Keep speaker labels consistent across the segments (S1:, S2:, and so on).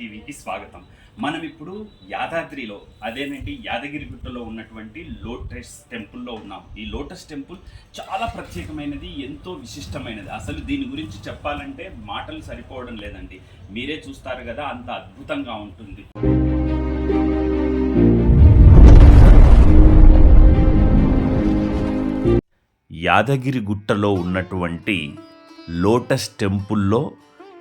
S1: టీవీకి స్వాగతం. మనం ఇప్పుడు యాదాద్రిలో అదేనండి యాదగిరిగుట్టలో ఉన్నటువంటి లోటస్ టెంపుల్లో ఉన్నాం. ఈ లోటస్ టెంపుల్ చాలా ప్రత్యేకమైనది ఎంతో విశిష్టమైనది. అసలు దీని గురించి చెప్పాలంటే మాటలు సరిపోవడం లేదండి. మీరే చూస్తారు కదా అంత అద్భుతంగా ఉంటుంది. యాదగిరి గుట్టలో ఉన్నటువంటి లోటస్ టెంపుల్లో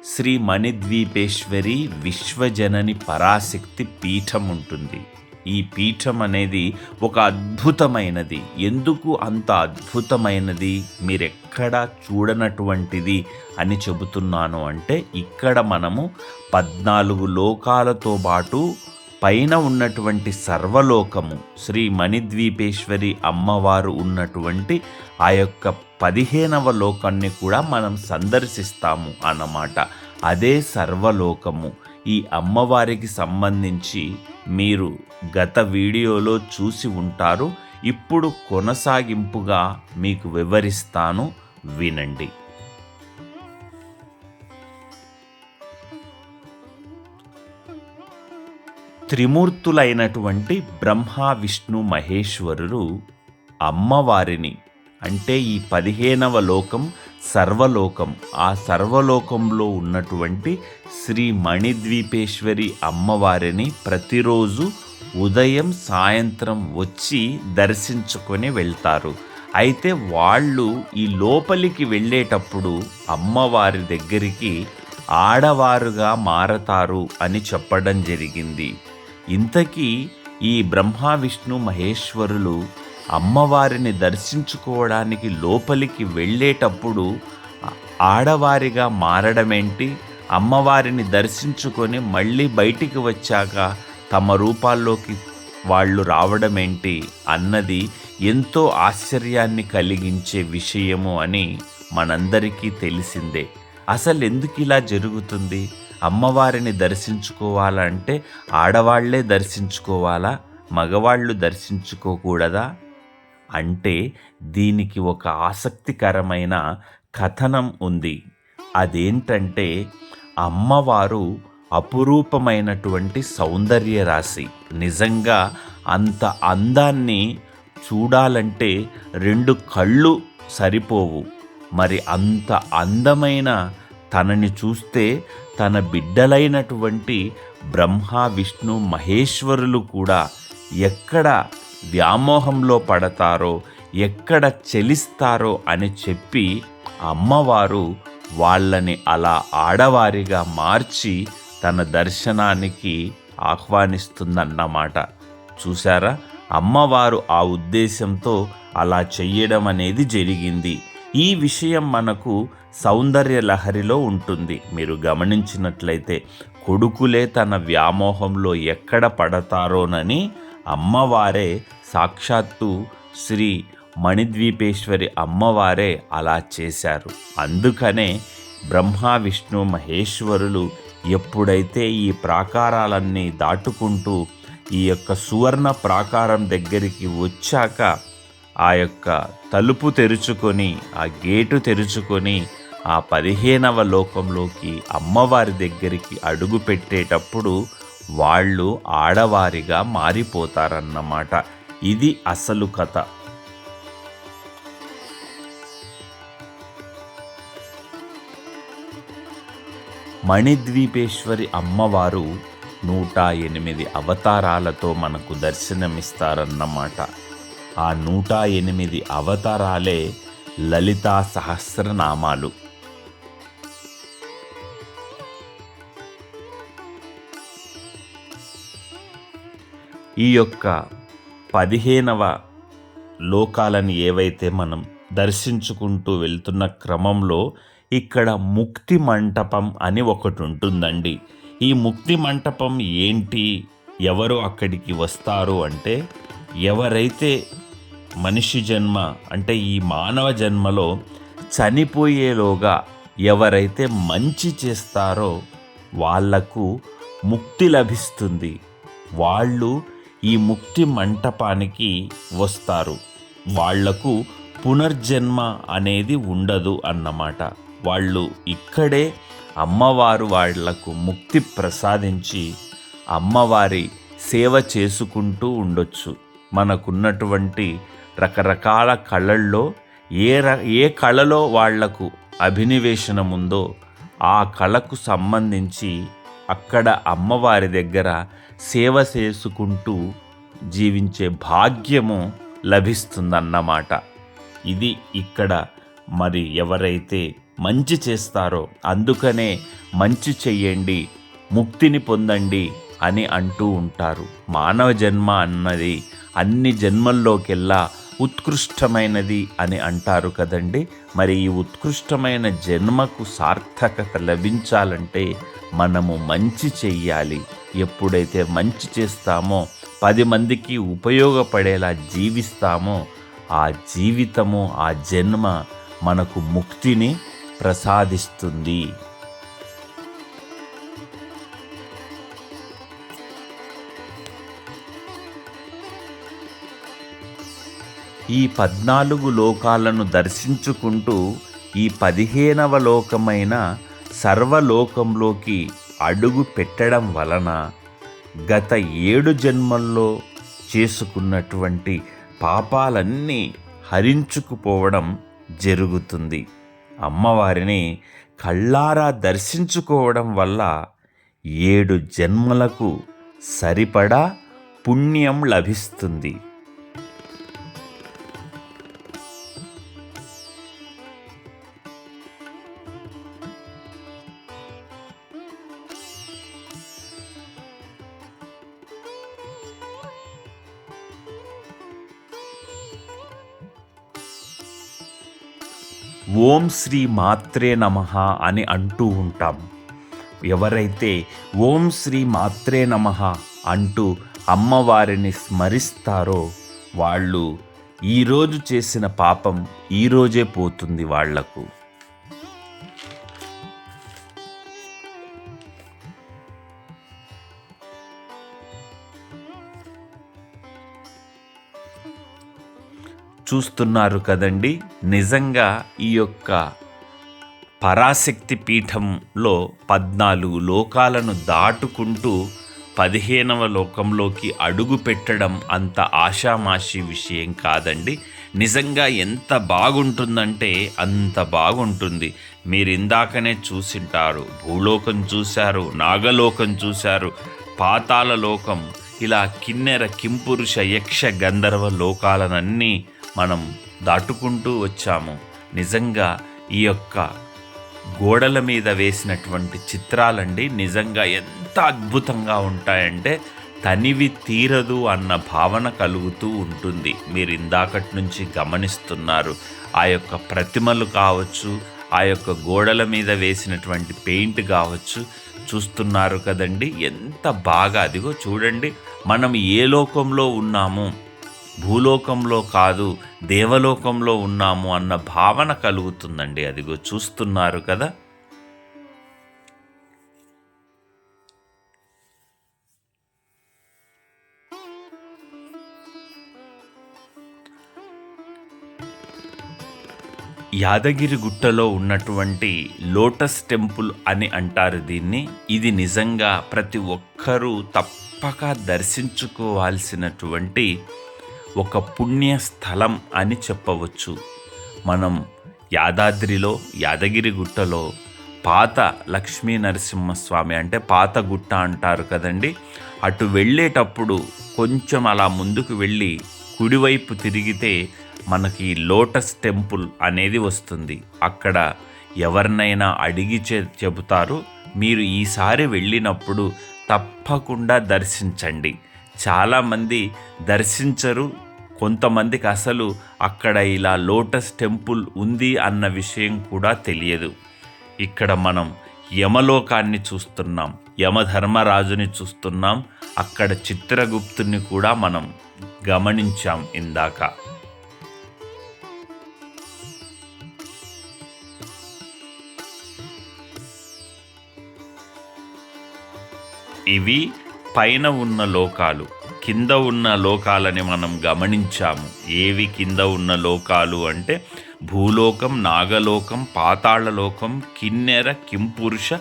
S1: శ్రీ మణిద్వీపేశ్వరి విశ్వజనని పరాశక్తి పీఠం ఉంటుంది. ఈ పీఠం అనేది ఒక అద్భుతమైనది. ఎందుకు అంత అద్భుతమైనది? మీరెక్కడా చూడనటువంటిది అని చెబుతున్నాను అంటే ఇక్కడ మనము పద్నాలుగు లోకాలతో పాటు పైన ఉన్నటువంటి సర్వలోకము శ్రీ మణిద్వీపేశ్వరి అమ్మవారు ఉన్నటువంటి ఆ యొక్క పదిహేనవ లోకాన్ని కూడా మనం సందర్శిస్తాము అన్నమాట. అదే సర్వలోకము. ఈ అమ్మవారికి సంబంధించి మీరు గత వీడియోలో చూసి ఉంటారు. ఇప్పుడు కొనసాగింపుగా మీకు వివరిస్తాను. వినండి. త్రిమూర్తులైనటువంటి బ్రహ్మ విష్ణు మహేశ్వరులు అమ్మవారిని అంటే ఈ పదిహేనవ లోకం సర్వలోకం. ఆ సర్వలోకంలో ఉన్నటువంటి శ్రీ మణిద్వీపేశ్వరి అమ్మవారిని ప్రతిరోజు ఉదయం సాయంత్రం వచ్చి దర్శించుకొని వెళ్తారు. అయితే వాళ్ళు ఈ లోపలికి వెళ్ళేటప్పుడు అమ్మవారి దగ్గరికి ఆడవారుగా మారతారు అని చెప్పడం జరిగింది. ఇంతకీ ఈ బ్రహ్మ విష్ణు మహేశ్వరులు అమ్మవారిని దర్శించుకోవడానికి లోపలికి వెళ్ళేటప్పుడు ఆడవారిగా మారడమేంటి? అమ్మవారిని దర్శించుకొని మళ్ళీ బయటికి వచ్చాక తమ రూపాల్లోకి వాళ్ళు రావడమేంటి అన్నది ఎంతో ఆశ్చర్యాన్ని కలిగించే విషయము అని మనందరికీ తెలిసిందే. అసలు ఎందుకు ఇలా జరుగుతుంది? అమ్మవారిని దర్శించుకోవాలంటే ఆడవాళ్ళే దర్శించుకోవాలా? మగవాళ్ళు దర్శించుకోకూడదా? అంటే దీనికి ఒక ఆసక్తికరమైన కథనం ఉంది. అదేంటంటే అమ్మవారు అపురూపమైనటువంటి సౌందర్య రాశి. నిజంగా అంత అందాన్ని చూడాలంటే రెండు కళ్ళు సరిపోవు. మరి అంత అందమైన తనని చూస్తే తన బిడ్డలైనటువంటి బ్రహ్మ విష్ణు మహేశ్వరులు కూడా ఎక్కడ వ్యామోహంలో పడతారో ఎక్కడ చెలిస్తారో అని చెప్పి అమ్మవారు వాళ్ళని అలా ఆడవారిగా మార్చి తన దర్శనానికి ఆహ్వానిస్తుందన్నమాట. చూసారా అమ్మవారు ఆ ఉద్దేశంతో అలా చెయ్యడం అనేది జరిగింది. ఈ విషయం మనకు సౌందర్య లహరిలో ఉంటుంది. మీరు గమనించినట్లయితే కొడుకులే తన వ్యామోహంలో ఎక్కడ పడతారోనని అమ్మవారే సాక్షాత్తు శ్రీ మణిద్వీపేశ్వరి అమ్మవారే అలా చేశారు. అందుకనే బ్రహ్మ విష్ణు మహేశ్వరులు ఎప్పుడైతే ఈ ప్రాకారాలన్నీ దాటుకుంటూ ఈ యొక్క సువర్ణ ప్రాకారం దగ్గరికి వచ్చాక ఆ యొక్క తలుపు తెరుచుకొని ఆ గేటు తెరుచుకొని ఆ పదిహేనవ లోకంలోకి అమ్మవారి దగ్గరికి అడుగు పెట్టేటప్పుడు వాళ్ళు ఆడవారిగా మారిపోతారన్నమాట. ఇది అసలు కథ. మణిద్వీపేశ్వరి అమ్మవారు నూట ఎనిమిది అవతారాలతో మనకు దర్శనమిస్తారన్నమాట. ఆ నూట ఎనిమిది అవతారాలే లలితా సహస్రనామాలు. ఈ యొక్క పదిహేనవ లోకాలను ఏవైతే మనం దర్శించుకుంటూ వెళ్తున్న క్రమంలో ఇక్కడ ముక్తి మంటపం అని ఒకటి ఉంటుందండి. ఈ ముక్తి మంటపం ఏంటి? ఎవరు అక్కడికి వస్తారు అంటే ఎవరైతే మనిషి జన్మ అంటే ఈ మానవ జన్మలో చనిపోయేలోగా ఎవరైతే మంచి చేస్తారో వాళ్ళకు ముక్తి లభిస్తుంది. వాళ్ళు ఈ ముక్తి మంటపానికి వస్తారు. వాళ్ళకు పునర్జన్మ అనేది ఉండదు అన్నమాట. వాళ్ళు ఇక్కడే
S2: అమ్మవారు వాళ్ళకు ముక్తి ప్రసాదించి అమ్మవారి సేవ చేసుకుంటూ ఉండొచ్చు. మనకున్నటువంటి రకరకాల కళల్లో ఏ ర ఏ కళలో వాళ్ళకు అభినివేశనం ఉందో ఆ కళకు సంబంధించి అక్కడ అమ్మవారి దగ్గర సేవ చేసుకుంటూ జీవించే భాగ్యము లభిస్తుందన్నమాట. ఇది ఇక్కడ మరి ఎవరైతే మంచి చేస్తారో అందుకనే మంచి చెయ్యండి ముక్తిని పొందండి అని అంటూ ఉంటారు. మానవ జన్మ అన్నది అన్ని జన్మల్లోకెల్లా ఉత్కృష్టమైనది అని అంటారు కదండి. మరి ఈ ఉత్కృష్టమైన జన్మకు సార్థకత లభించాలంటే మనము మంచి చెయ్యాలి. ఎప్పుడైతే మంచి చేస్తామో పది మందికి ఉపయోగపడేలా జీవిస్తామో ఆ జీవితము ఆ జన్మ మనకు ముక్తిని ప్రసాదిస్తుంది. ఈ పద్నాలుగు లోకాలను దర్శించుకుంటూ ఈ పదిహేనవ లోకమైన సర్వలోకంలోకి అడుగు పెట్టడం వలన గత ఏడు జన్మల్లో చేసుకున్నటువంటి పాపాలన్నీ హరించుకుపోవడం జరుగుతుంది. అమ్మవారిని కళ్ళారా దర్శించుకోవడం వల్ల ఏడు జన్మలకు సరిపడా పుణ్యం లభిస్తుంది. ఓం శ్రీ మాత్రే నమ అని అంటూ ఉంటాం. ఎవరైతే ఓం శ్రీ మాత్రే నమ అంటూ అమ్మవారిని స్మరిస్తారో వాళ్ళు ఈరోజు చేసిన పాపం ఈరోజే పోతుంది వాళ్ళకు. చూస్తున్నారు కదండి. నిజంగా ఈ యొక్క పరాశక్తి పీఠంలో పద్నాలుగు లోకాలను దాటుకుంటూ పదిహేనవ లోకంలోకి అడుగు పెట్టడం అంత ఆషామాషి విషయం కాదండి. నిజంగా ఎంత బాగుంటుందంటే అంత బాగుంటుంది. మీరు ఇందాకనే చూసింటారు. భూలోకం చూశారు నాగలోకం చూశారు పాతాల లోకం ఇలా కిన్నెర కింపురుష యక్ష గంధర్వ లోకాలనన్నీ మనం దాటుకుంటూ వచ్చాము. నిజంగా ఈ యొక్క గోడల మీద వేసినటువంటి చిత్రాలండి నిజంగా ఎంత అద్భుతంగా ఉంటాయంటే తనివి తీరదు అన్న భావన కలుగుతూ ఉంటుంది. మీరు ఇందాకటి నుంచి గమనిస్తున్నారు. ఆ యొక్క ప్రతిమలు కావచ్చు ఆ యొక్క గోడల మీద వేసినటువంటి పెయింట్ కావచ్చు చూస్తున్నారు కదండి. ఎంత బాగా అదిగో చూడండి మనం ఏ లోకంలో ఉన్నాము? భూలోకంలో కాదు దేవలోకంలో ఉన్నాము అన్న భావన కలుగుతుందండి. అదిగో చూస్తున్నారు కదా? యాదగిరి గుట్టలో ఉన్నటువంటి లోటస్ టెంపుల్ అని అంటారు దీన్ని. ఇది నిజంగా ప్రతి ఒక్కరూ తప్పక దర్శించుకోవాల్సినటువంటి ఒక పుణ్య స్థలం అని చెప్పవచ్చు. మనం యాదాద్రిలో యాదగిరి గుట్టలో పాత లక్ష్మీ నరసింహస్వామి అంటే పాత గుట్ట అంటారు కదండి. అటు వెళ్ళేటప్పుడు కొంచెం అలా ముందుకు వెళ్ళి కుడివైపు తిరిగితే మనకి లోటస్ టెంపుల్ అనేది వస్తుంది. అక్కడ ఎవరినైనా అడిగి చె చెబుతారు. మీరు ఈసారి వెళ్ళినప్పుడు తప్పకుండా దర్శించండి. చాలామంది దర్శించరు. కొంతమందికి అసలు అక్కడ ఇలా లోటస్ టెంపుల్ ఉంది అన్న విషయం కూడా తెలియదు. ఇక్కడ మనం యమలోకాన్ని చూస్తున్నాం యమధర్మరాజుని చూస్తున్నాం అక్కడ చిత్రగుప్తుని కూడా మనం గమనించాం ఇందాక. ఇవి పైన ఉన్న లోకాలు కింద ఉన్న లోకాలని మనం గమనించాము. ఏవి కింద ఉన్న లోకాలు అంటే భూలోకం నాగలోకం పాతాళలోకం కిన్నెర కింపురుష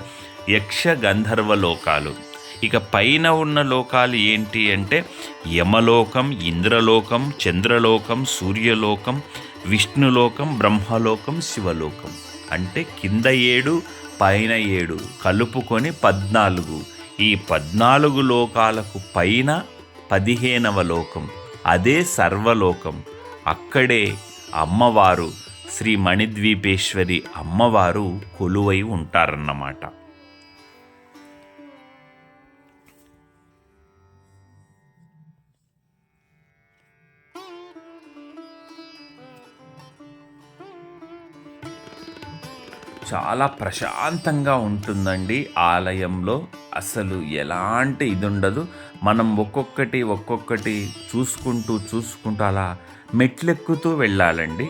S2: యక్ష గంధర్వ లోకాలు. ఇక పైన ఉన్న లోకాలు ఏంటి అంటే యమలోకం ఇంద్రలోకం చంద్రలోకం సూర్యలోకం విష్ణులోకం బ్రహ్మలోకం శివలోకం. అంటే కింద ఏడు పైన ఏడు కలుపుకొని పద్నాలుగు. ఈ పద్నాలుగు లోకాలకు పైన పదిహేనవ లోకం అదే సర్వలోకం. అక్కడే అమ్మవారు శ్రీ మణిద్వీపేశ్వరి అమ్మవారు కొలువై ఉంటారన్నమాట. చాలా ప్రశాంతంగా ఉంటుందండి ఆలయంలో. అసలు ఎలాంటి ఇది ఉండదు మనం ఒక్కొక్కటి ఒక్కొక్కటి చూసుకుంటూ చూసుకుంటూ అలా మెట్లెక్కుతూ వెళ్ళాలండి.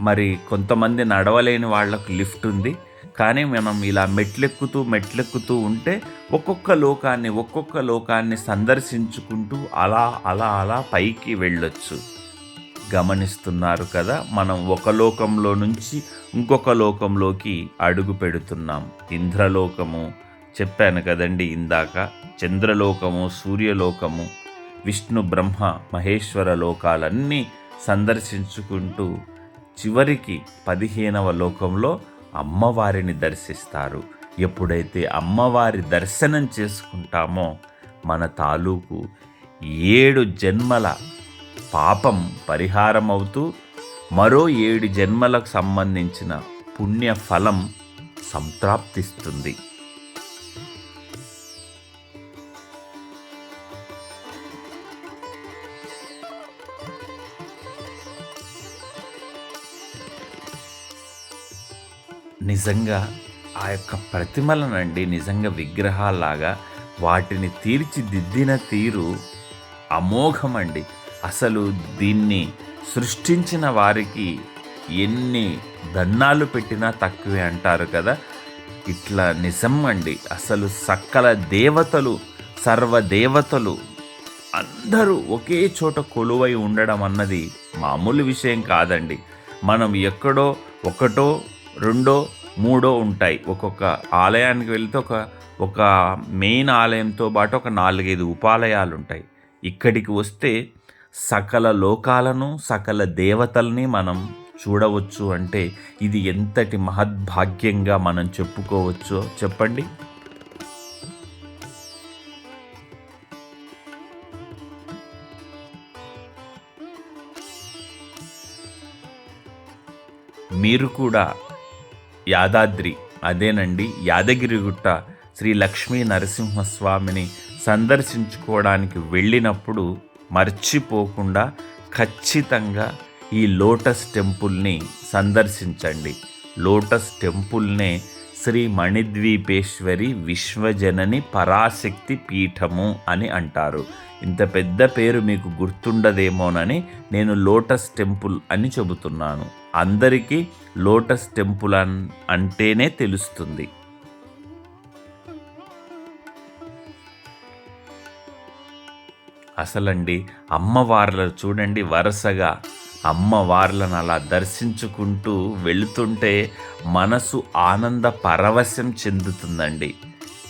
S2: మరి కొంతమంది నడవలేని వాళ్ళకు లిఫ్ట్ ఉంది. కానీ మనం ఇలా మెట్లెక్కుతూ మెట్లెక్కుతూ ఉంటే ఒక్కొక్క లోకాన్ని ఒక్కొక్క లోకాన్ని సందర్శించుకుంటూ అలా అలా అలా పైకి వెళ్ళొచ్చు. గమనిస్తున్నారు కదా మనం ఒక లోకంలో నుంచి ఇంకొక లోకంలోకి అడుగు పెడుతున్నాం. ఇంద్రలోకము చెప్పాను కదండి ఇందాక. చంద్రలోకము సూర్యలోకము విష్ణు బ్రహ్మ మహేశ్వర లోకాలన్నీ సందర్శించుకుంటూ చివరికి పదిహేనవ లోకంలో అమ్మవారిని దర్శిస్తారు. ఎప్పుడైతే అమ్మవారి దర్శనం చేసుకుంటామో మన తాలూకు ఏడు జన్మల పాపం పరిహారం అవుతూ మరో ఏడు జన్మలకు సంబంధించిన పుణ్య ఫలం సంప్రాప్తిస్తుంది. నిజంగా ఆ యొక్క ప్రతిమలనండి నిజంగా విగ్రహాలాగా వాటిని తీర్చిదిద్దిన తీరు అమోఘమండి. అసలు దీన్ని సృష్టించిన వారికి ఎన్ని దన్నాలు పెట్టినా తక్కువే అంటారు కదా. ఇట్లా నిజం అండి అసలు సకల దేవతలు సర్వదేవతలు అందరూ ఒకే చోట కొలువై ఉండడం అన్నది మామూలు విషయం కాదండి. మనం ఎక్కడో ఒకటో రెండో మూడో ఉంటాయి. ఒక్కొక్క ఆలయానికి వెళ్తే ఒక ఒక మెయిన్ ఆలయంతో పాటు ఒక నాలుగైదు ఉపాలయాలు ఉంటాయి ఇక్కడికి వస్తే సకల లోకాలను సకల దేవతల్ని మనం చూడవచ్చు అంటే ఇది ఎంతటి మహద్భాగ్యంగా మనం చెప్పుకోవచ్చో చెప్పండి. మీరు కూడా యాదాద్రి. అదేనండి యాదగిరిగుట్ట శ్రీ లక్ష్మీ నరసింహస్వామిని సందర్శించుకోవడానికి వెళ్ళినప్పుడు మర్చిపోకుండా ఖచ్చితంగా ఈ లోటస్ టెంపుల్ని సందర్శించండి. లోటస్ టెంపుల్నే శ్రీ మణిద్వీపేశ్వరి విశ్వజనని పరాశక్తి పీఠము అని అంటారు. ఇంత పెద్ద పేరు మీకు గుర్తుండదేమోనని నేను లోటస్ టెంపుల్ అని చెబుతున్నాను. అందరికీ లోటస్ టెంపుల్ అన్ అంటేనే తెలుస్తుంది. అసలండి అమ్మవార్ల చూడండి వరుసగా. అమ్మవార్లను అలా దర్శించుకుంటూ వెళుతుంటే మనసు ఆనంద పరవశం చెందుతుందండి.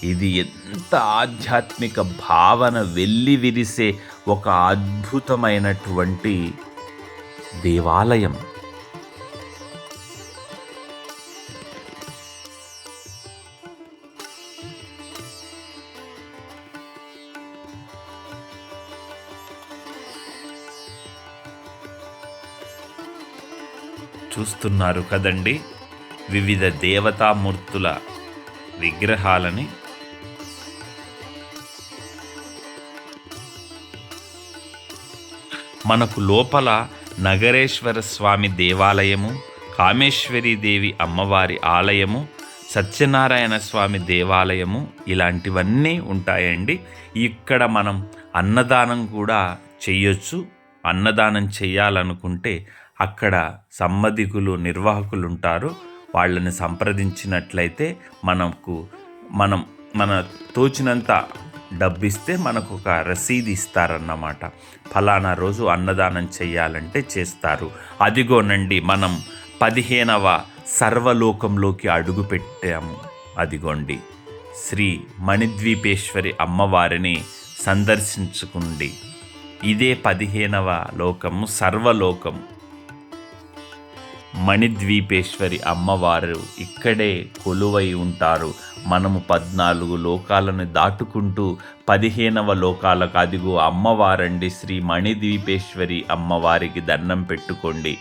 S2: ఇది ఎంత ఆధ్యాత్మిక భావన వెళ్ళి విరిసే ఒక అద్భుతమైనటువంటి దేవాలయం. చూస్తున్నారు కదండి. వివిధ దేవతామూర్తుల విగ్రహాలని. మనకు లోపల నగరేశ్వర స్వామి దేవాలయము కామేశ్వరి దేవి అమ్మవారి ఆలయము సత్యనారాయణ స్వామి దేవాలయము ఇలాంటివన్నీ ఉంటాయండి. ఇక్కడ మనం అన్నదానం కూడా చెయ్యొచ్చు. అన్నదానం చేయాలనుకుంటే అక్కడ సంబంధికులు నిర్వాహకులు ఉంటారు వాళ్ళని సంప్రదించినట్లయితే మనకు మనం మన తోచినంత డబ్బిస్తే మనకు ఒక రసీదు ఇస్తారన్నమాట ఫలానా రోజు అన్నదానం చేయాలంటే చేస్తారు. అదిగోనండి మనం పదిహేనవ సర్వలోకంలోకి అడుగుపెట్టాము అదిగోండి శ్రీ మణిద్వీపేశ్వరి అమ్మవారిని సందర్శించుకుండి. ఇదే పదిహేనవ లోకము సర్వలోకం మణిద్వీపేశ్వరి అమ్మవారు ఇక్కడే కొలువై ఉంటారు. మనము పద్నాలుగు లోకాలను దాటుకుంటూ పదిహేనవ లోకాలకు అదిగో అమ్మవారండి శ్రీ మణిద్వీపేశ్వరి అమ్మవారికి దండం పెట్టుకోండి.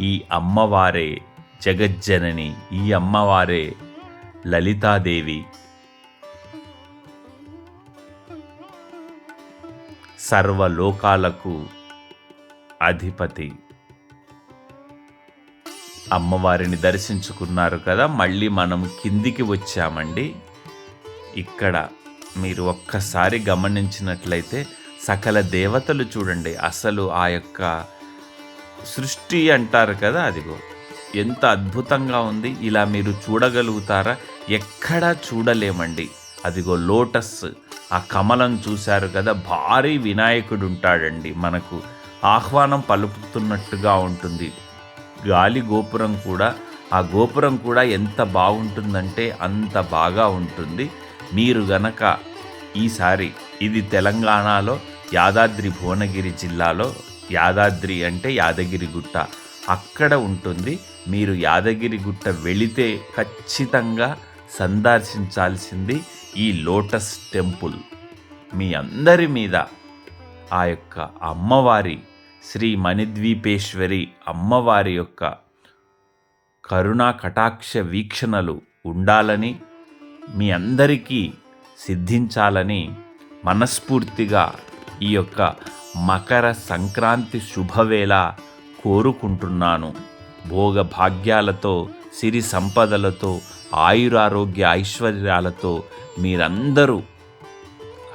S2: ఈ అమ్మవారే జగజ్జనని ఈ అమ్మవారే లలితాదేవి. సర్వలోకాలకు అధిపతి. అమ్మవారిని దర్శించుకున్నారు కదా మళ్ళీ మనం కిందికి వచ్చామండి. ఇక్కడ మీరు ఒక్కసారి గమనించినట్లయితే సకల దేవతలు చూడండి అసలు ఆ యొక్క సృష్టి అంటారు కదా అదిగో. ఎంత అద్భుతంగా ఉంది ఇలా మీరు చూడగలుగుతారా? ఎక్కడా చూడలేమండి. అదిగో లోటస్ ఆ కమలం చూశారు కదా భారీ వినాయకుడు ఉంటాడండి మనకు ఆహ్వానం పలుకుతున్నట్టుగా ఉంటుంది. గాలి గోపురం కూడా ఆ గోపురం కూడా ఎంత బాగుంటుందంటే అంత బాగా ఉంటుంది. మీరు గనక ఈసారి ఇది తెలంగాణలో యాదాద్రి భువనగిరి జిల్లాలో యాదాద్రి అంటే యాదగిరి గుట్ట అక్కడ ఉంటుంది. మీరు యాదగిరి గుట్ట వెళితే ఖచ్చితంగా సందర్శించాల్సింది ఈ లోటస్ టెంపుల్. మీ అందరి మీద ఆ యొక్క అమ్మవారి శ్రీ మణిద్వీపేశ్వరి అమ్మవారి యొక్క కరుణా కటాక్ష వీక్షణలు ఉండాలని మీ అందరికీ సిద్ధించాలని మనస్ఫూర్తిగా ఈ యొక్క మకర సంక్రాంతి శుభవేళ కోరుకుంటున్నాను. భోగ భాగ్యాలతో సిరి సంపదలతో ఆయురారోగ్య ఐశ్వర్యాలతో మీరందరూ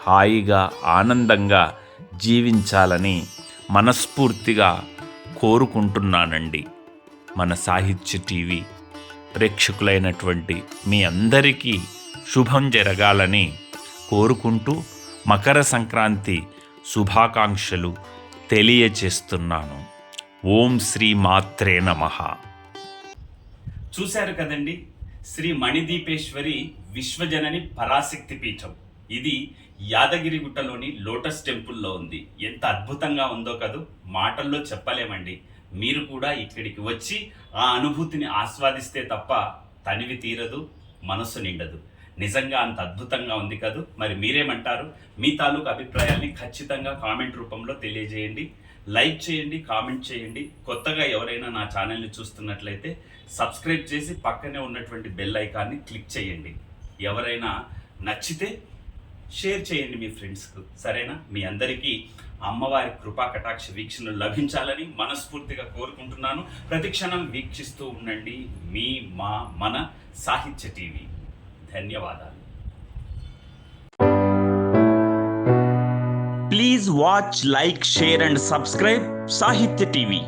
S2: హాయిగా ఆనందంగా జీవించాలని మనస్ఫూర్తిగా కోరుకుంటున్నానండి. మన సాహిత్య టీవీ ప్రేక్షకులైనటువంటి మీ అందరికీ శుభం జరగాలని కోరుకుంటూ మకర సంక్రాంతి శుభాకాంక్షలు తెలియచేస్తున్నాను ఓం శ్రీ మాత్రే నమః.
S1: చూశారు కదండి శ్రీ మణిదీపేశ్వరి విశ్వజనని పరాశక్తి పీఠం. ఇది యాదగిరిగుట్టలోని లోటస్ టెంపుల్లో ఉంది. ఎంత అద్భుతంగా ఉందో కదూ. మాటల్లో చెప్పలేమండి. మీరు కూడా ఇక్కడికి వచ్చి ఆ అనుభూతిని ఆస్వాదిస్తే తప్ప తనివి తీరదు మనసు నిండదు. నిజంగా అంత అద్భుతంగా ఉంది కదూ. మరి మీరేమంటారు? మీ తాలూకు అభిప్రాయాల్ని ఖచ్చితంగా కామెంట్ రూపంలో తెలియజేయండి. లైక్ చేయండి కామెంట్ చేయండి. కొత్తగా ఎవరైనా నా ఛానల్ని చూస్తున్నట్లయితే సబ్స్క్రైబ్ చేసి పక్కనే ఉన్నటువంటి బెల్ ఐకాన్ని క్లిక్ చేయండి. ఎవరైనా నచ్చితే షేర్ చేయండి మీ ఫ్రెండ్స్కు. సరేనా? మీ అందరికీ అమ్మవారి కృపా కటాక్ష వీక్షణలు లభించాలని మనస్ఫూర్తిగా కోరుకుంటున్నాను. ప్రతిక్షణం వీక్షిస్తూ ఉండండి మీ మా మన సాహిత్య టీవీ. ధన్యవాదాలు.
S3: Please watch like share and subscribe Sahitya TV.